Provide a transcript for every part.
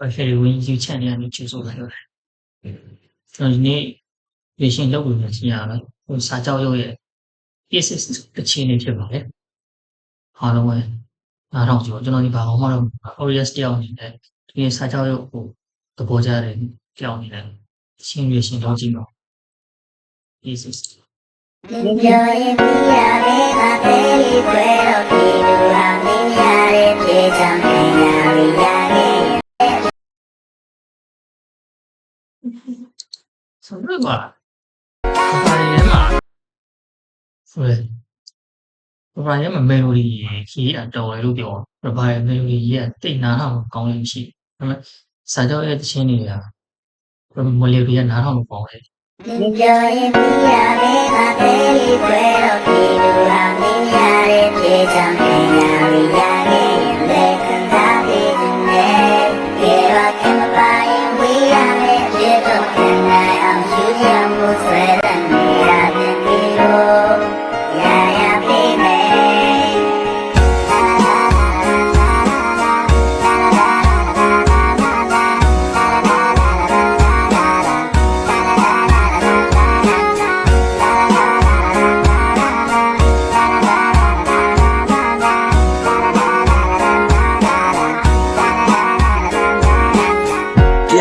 partial တွေဝင်ယူချက်နေရမျိုးကျေစုလာရတယ်။ကျွန်တော်ဒီနေ့ vision လောက်ဝင်နေရတာဟိုစာကြောက်ရုပ်ရဲ့ thesis တစ်ချိန်နေဖြစ်ပါလေ။အားလုံးပဲအားတော့ကျွန်တော်ဒီဘာမှမတော့ Orias တယောက်အနေနဲ့ဒီနေ့စာကြောက်ရုပ်ကိုသဘောကျတယ်ကြောက်နေတယ်။ရှင်းရရှင်းတော့ကြည့်ပါ thesis Yo enviaré papel y cuero que dura mi ဆိုတော့ပါဘာလဲမှာဆိုရယ်ဘာလဲမှာ melody ရေးအတော်တယ်လို့ပြောတော့ဘာလဲ melody ရေးအတိတ်နားထောင်ကောင်းလို့ရှိဒါပေမဲ့စာကြောရဲ့တခြင်းတွေကမလီတွေကနားထောင်ကောင်းတယ် 你表演你呀的那陪你快乐的路啊，你呀的别讲天呀的呀的，来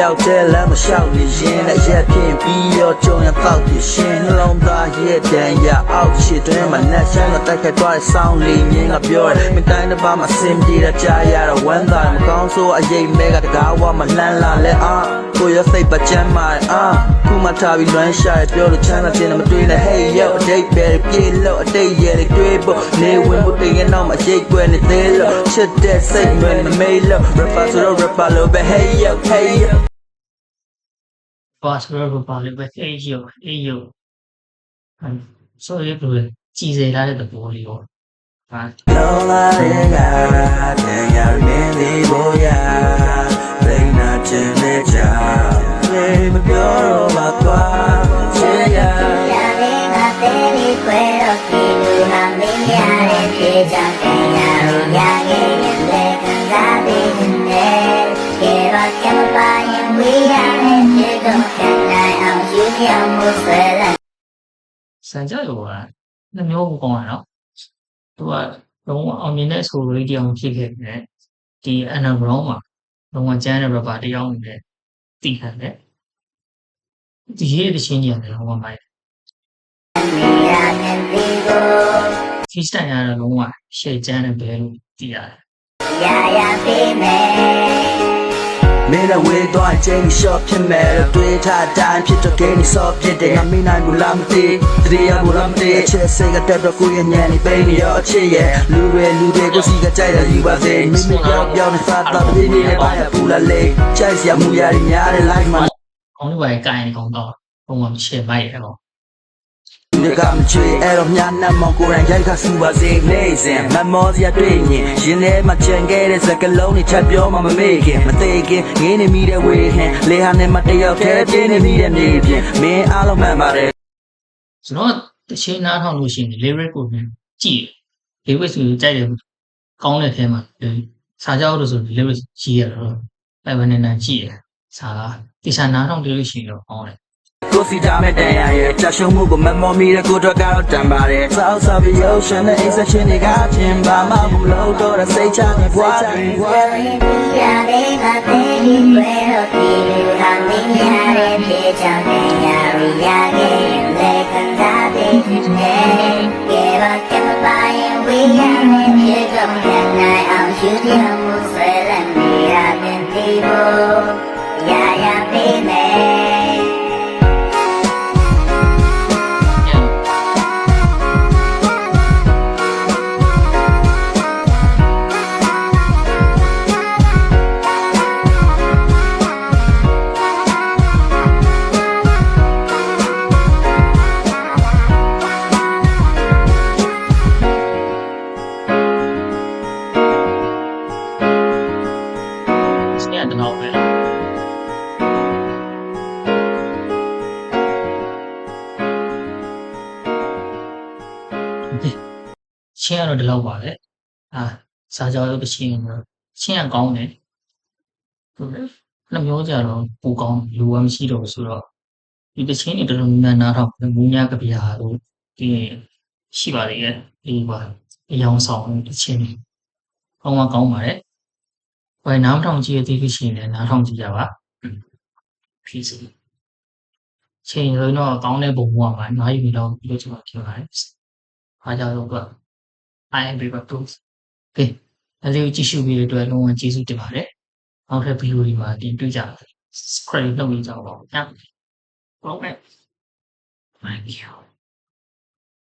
တယောက်တည်းလမ်းမလျှောက်နေရင်လည်းရက်ပြင်းပြီးတော့ကြုံရပေါက်ပြီးရှင်နှလုံးသားရဲ့တန်ရအောက်ရှိတွင်မှာနဲ့ဆိုင်တော့တိုက်ခတ်သွားတဲ့ဆောင်းလေးမြင်းကပြောတယ်မင်းတိုင်းတစ်ပါးမှာစင်ပြေတာကြားရတော့ဝမ်းသာမကောင်းဆိုအရေးမဲကတကားဝါမလှမ်းလာလဲအာကိုရစိတ်ပကြမ်းမာအာခုမှထားပြီးလွမ်းရှာရပြောလို့ချမ်းသာခြင်းမတွေးနဲ့ hey yo အတိတ်ပဲပြေလို့အတိတ်ရဲ့တွေးဖို့နေဝင်ဖို့တင်ရတော့မရိတ်ကွယ်နေသေးလို့ချစ်တဲ့စိတ်ဝင်မမေးလို့ rapper ဆိုတော့ rapper လို့ပဲ hey yo hey yo ဘာဆိုတော့ဘာလဲပဲအဲ့ရုပ်အဲ့ရုပ်ဆိုရတူကြည်စေလာတဲ့သဘောလေးရောဟာလောလာတဲ့ကတဲ့ရရင်းလေးပေါ်ရသိနာခြင်းနဲ့ကြာလေမပြောတော့ပါသွားချေရရတဲ့ကတဲ့ဒီခွဲတော့ဒီလူဟာမင်းရတဲ့ပြေချင် စံကြောက်ကနှမျိုးကိုကောင်းတာနော်သူကလုံးဝအောင်မြင်တဲ့ဆိုလိုလေးတရားဖြစ်ခဲ့တယ်ဒီ underground မှာလုံးဝကျန်းတဲ့ rapper တရားဝင်နဲ့တည်ခံတယ်ဒီရဲ့တခြင်းကြီးရတယ်လုံးဝမိုက်ဖီစတန်ရတော့လုံးဝရှေ့ကျန်းတဲ့ဘဲလို့တည်ရတယ်ရာရာပေးမယ် 妹妹。Me la we do a chain shop ဖြစ်မဲ့တွေ့ထားတိုင်းဖြစ်တော့ game ဆော့ဖြစ်တယ်ငါမင်းနိုင်ဘူးလားမသိတတိယဘူးလားမသိအချက်စိတ်ကတက်တော့ကိုယ့်ရဲ့ညံနေပိနေရောအချစ်ရဲ့လူတွေလူတွေကိုစီကကြိုက်တယ်ယူပါစေမိမိပြောင်းပြောင်းနေစားတော့ပြင်းနေတဲ့ဘာရပူလာလေကြိုက်စရာမူရည်များတဲ့ life မှာကောင်းလို့ပဲကိုင်နေကောင်းတော့ဘုံမှာချေမိုက်တ ယ်ပေါ့ဒီကမချွေအဲ့တော့မြာနဲ့မောင်ကိုယ်တိုင်ရိုက်ကစူပါစေနေစဉ်မမောစရာတွေ့ရင်ရင်ထဲမှာချန်ခဲ့တဲ့စကလုံးတွေချက်ပြောမှမမေ့ခင်မသေးခင်ငင်းနေမိတဲ့ဝေဟင်လေဟာနဲ့မတယောက်ခဲပြင်းနေမိတဲ့မြေပြင်မင်းအားလုံးမှန်ပါတယ်ကျွန်တော်တချင်းနားထောင်လို့ရှိရင် lyric ကိုပြန်ကြည့်တယ် lyric ဆိုကြိုက်တယ်ကောင်းတဲ့ထဲမှာစာကြောက်လို့ဆို lyric ကြည့်ရတော့အဲ့ဘယ်နဲ့နဲ့ကြည့်ရစာကဒီစာနားထောင်လို့ရှိရင်တော့ကောင်းတယ် ကိုစီတာမဲ့တန်ရရဲ့တရှုံမှုကိုမမော်မီတဲ့ကိုတော့ကတော့တန်ပါတယ်စောက်စောက်ပြီးရုပ်ရှင်နဲ့ exception တွေကပြင်ပါမှမလို့တော့တဲ့စိတ်ချတဲ့ဘွားတွေဝယ်ပြီးရတယ်ငါပေးပြီးဝယ်တော့ပြီးလို့ဟာမင်းရရဲ့ပြေချောင်းနဲ့ရရီရခဲ့လက်ကန်သာတဲ့နဲ့ကေဘာကမပါရင်ဝေးရမယ်ပြေချောင်းနဲ့နိုင်အောင်ယူရမှုစေ စနေတော့ပဲချင်းကတော့ဒီလောက်ပါပဲအာစာကြောရုပ်တစ်ချင်းတော့ချင်းကကောင်းတယ်ဟုတ်တယ်နှမျိုးကြတော့ပူကောင်းလူဝမရှိတော့ဘူးဆိုတော့ဒီတချင်းတွေတော်တော်များများနားထောင်မူညာကဗျာတို့ဒီရှိပါသေးရဲ့ဒီပါအယောင်ဆောင်တချင်းတွေကောင်းမှကောင်းပါတယ်။ ဘယ်နားထောင်ကြည့်ရသေးဖြစ်ရှင်လဲနားထောင်ကြည့်ကြပါဖြစ်စီချိန်ဆိုတော့ကောင်းတဲ့ပုံပေါ်မှာအများကြီးတော့ပြောချင်ပါဖြစ်ပါတယ်။အားကြောင့်တော့ I am paper proof ကဲအဲ့ဒီကိုကြည့်ရှုပြီးတဲ့အတွက်လုံးဝကျေးဇူးတင်ပါတယ်။နောက်ထပ်ဗီဒီယိုဒီမှာတင်တွေ့ကြတယ် subscribe လုပ်နေကြပါဦး။ဟုတ်ကဲ့ Thank you